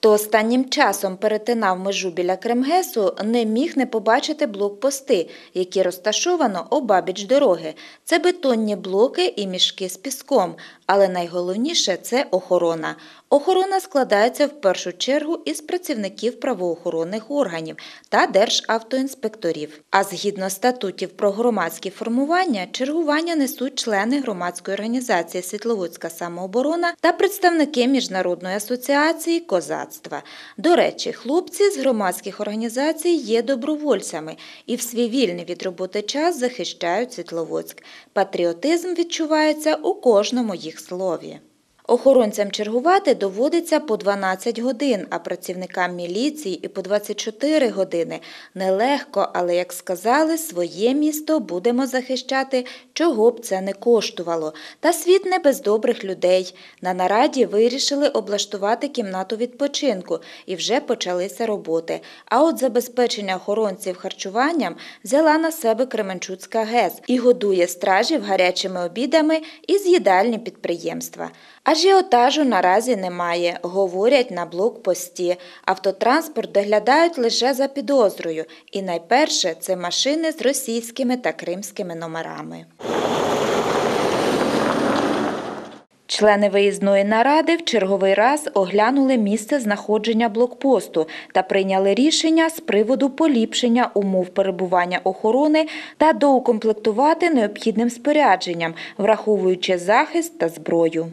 Хто останнім часом перетинав межу біля Кремгесу, не міг не побачити блокпости, які розташовано обабіч дороги. Це бетонні блоки і мішки з піском, але найголовніше це охорона. Охорона складається в першу чергу із працівників правоохоронних органів та державтоінспекторів. А згідно статутів про громадські формування, чергування несуть члени громадської організації Світловодська самооборона та представники міжнародної асоціації козацтва. До речі, хлопці з громадських організацій є добровольцями і в свій вільний від роботи час захищають Світловодськ. Патріотизм відчувається у кожному їх слові. Охоронцям чергувати доводиться по 12 годин, а працівникам міліції і по 24 години. Нелегко, але, як сказали, своє місто будемо захищати, чого б це не коштувало. Та світ не без добрих людей. На нараді вирішили облаштувати кімнату відпочинку і вже почалися роботи. А от забезпечення охоронців харчуванням взяла на себе Кременчуцька ГЕС і годує стражів гарячими обідами із їдальні підприємства. Ажіотажу наразі немає, говорять на блокпості. Автотранспорт доглядають лише за підозрою. І найперше це машини з російськими та кримськими номерами. Члени виїзної наради в черговий раз оглянули місце знаходження блокпосту та прийняли рішення з приводу поліпшення умов перебування охорони та доукомплектувати необхідним спорядженням, враховуючи захист та зброю.